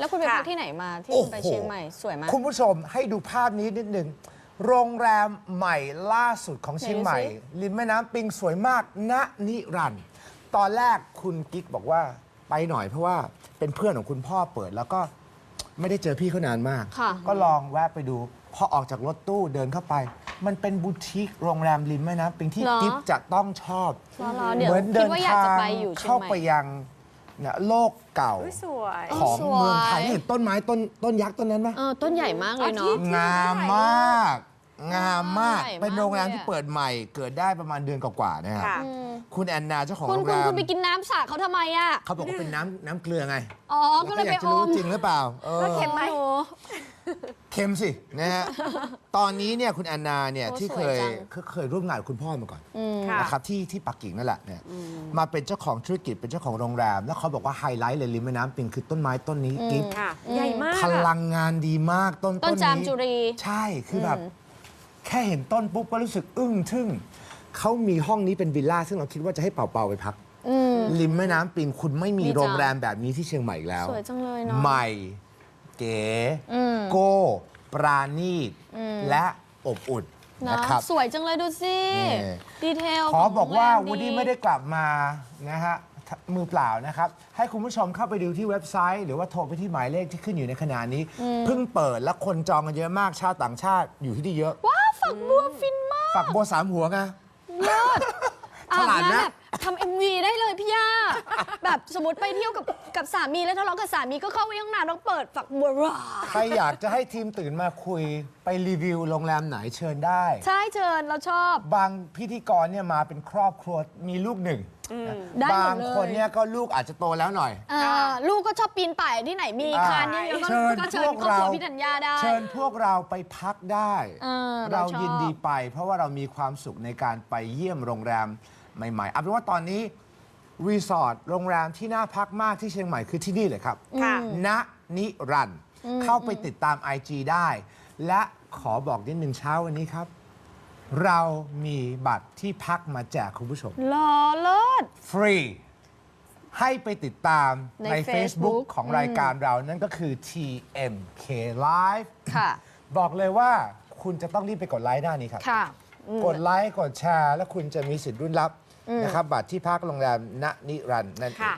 แล้วคุณไปค่ะพักที่ไหนมาที่โอ้ไปโหเชียงใหม่สวยไหมคุณผู้ชมให้ดูภาพนี้นิดหนึ่งโรงแรมใหม่ล่าสุดของเชียงใหม่ไหนดูสิริมแม่น้ำปิงสวยมากณนิรันดร์ตอนแรกคุณกิ๊กบอกว่าไปหน่อยเพราะว่าเป็นเพื่อนของคุณพ่อเปิดแล้วก็ไม่ได้เจอพี่เขานานมากค่ะก็ลองแวะไปดู พอออกจากรถตู้เดินเข้าไป มันเป็นบูติกโรงแรมริมแม่น้ำปิงที่เหรอกิ๊กจะต้องชอบรอๆเดี๋ยวเหมือนคิเดิดนว่าอยากทาจะงไปอยู่เชียงเข้าใหม่ไปยัง เนี่ยโลกเก่าอุ๊ยสวยของสวย เมืองไทยเห็นต้นไม้ต้นต้นยักษ์ต้นนั้นไหมเออต้นใหญ่มากเลยอาทิเนาะตย์งามมาก งามมาก ใหญ่มากเป็นโรงแรมเลยอะที่เปิดใหม่ เกิดได้ประมาณเดือนกว่าๆนะครับ ค่ะ อืมคุณแอนนาเจ้าของคุณโรงคุณแรมคุณไปกินน้ำสระเขาทำไมอะ เขาบอกว่าเป็นน้ำน้ำเกลือไงอ๋อ ก็เลยอไปยากจะอรู้มจริงหรือเปล่าเออ แล้วเค็มไหม โอ้ เค็มสินะฮะ ตอนนี้เนี่ยคุณแอนนาเนี่ยโอ้ที่สเควยยจัง เคยเคยร่วมงานกับคุณพ่อมาก่อนอืมค่ะ นะครับที่ที่ปักกิ่งนั่นแหละเนี่ยมาเป็นเจ้าของธุรกิจเป็นเจ้าของโรงแรม แล้วเขาบอกว่าไฮไลท์เลยริมแม่น้ำปิงคือต้นไม้ต้นนี้กิ๊บค่ะ ใหญ่มากพอะลังงานดีมากต้นต้นจามนี้จุรี ใช่คือแบบ แค่เห็นต้นปุ๊บก็รู้สึกอึ้งทึ่งเขามีห้องนี้เป็นวิลล่าซึ่งเราคิดว่าจะให้เป่าๆไปพักอืมริมแม่น้ำปิงคุณไม่มีดีจัง โรงแรมแบบนี้ที่เชียงใหม่อีกแล้ว สวยจังเลยเนาะ ใหม่ เก๋อืมโก้ ปราณีตและอบอุ่นเนาะนะครับ สวยจังเลยดูสิ นี่ ดีเทลขอบอกว่าขงโรงแรวูดดี้ไม่ได้กลับมานะฮะมือเปล่านะครับ ให้คุณผู้ชมเข้าไปดูที่เว็บไซต์ หรือว่าโทรไปที่หมายเลขที่ขึ้นอยู่ในขณะนี้ เพิ่งเปิดและคนจองกันเยอะมากชาวต่างชาติอยู่ที่นี่เยอะ ว้าวฝักบัวฟินมากฝักบัวสามหัวไง เลิศฉอาบลาดนะน้ำแบบทำเอ็มวีได้เลยพี่ย่า แบบสมมติไปเที่ยวกับกับสามีแล้วทะเลาะกับสามีก็เข้าไปห้องน้ำแล้วเปิดฝักบัวราใครอยากจะให้ทีมตื่นมาคุยไปรีวิวโรงแรมไหนเชิญได้ ใช่เชิญเราชอบ บางพิธีกรเนี่ยมาเป็นครอบครัวมีลูกหนึ่งนะได้หมดเลย บางคนเนี่ยก็ลูกอาจจะโตแล้วหน่อยเอ่อลูกก็ชอบปีนป่ายที่ไหนมีอ่าคานเยอะๆก็เชิญก็เชิญพวกครอบครัวเรา พี่ธัญญาได้ เชิญพวกเราไปพักได้ เออเราเราชอบ ยินดีไป เพราะว่าเรามีความสุขในการไปเยี่ยมโรงแรมใหม่ๆเอาเป็นว่าตอนนี้ รีสอร์ทโรงแรมที่น่าพักมากที่เชียงใหม่คือที่นี่เลยครับค่ะ ณนิรันดร์เข้าไปติดตาม IG ได้ และขอบอกนิดหนึ่งเช้าวันนี้ครับ เรามีบัตรที่พักมาแจกคุณผู้ชม หล่อเลิศ ฟรี ให้ไปติดตามในใน Facebook Facebook ของรายการเรานั่นก็คือ TMK Live ค่ะ บอกเลยว่าคุณจะต้องรีบไปกดไลค์หน้านี้ครับ ค่ะอืม กดไลค์กดแชร์ แล้วคุณจะมีสิทธิ์รุ่นรับ นะครับบัตรที่พักโรงแรมณนิรันดร์นั่นเอง ค่ะ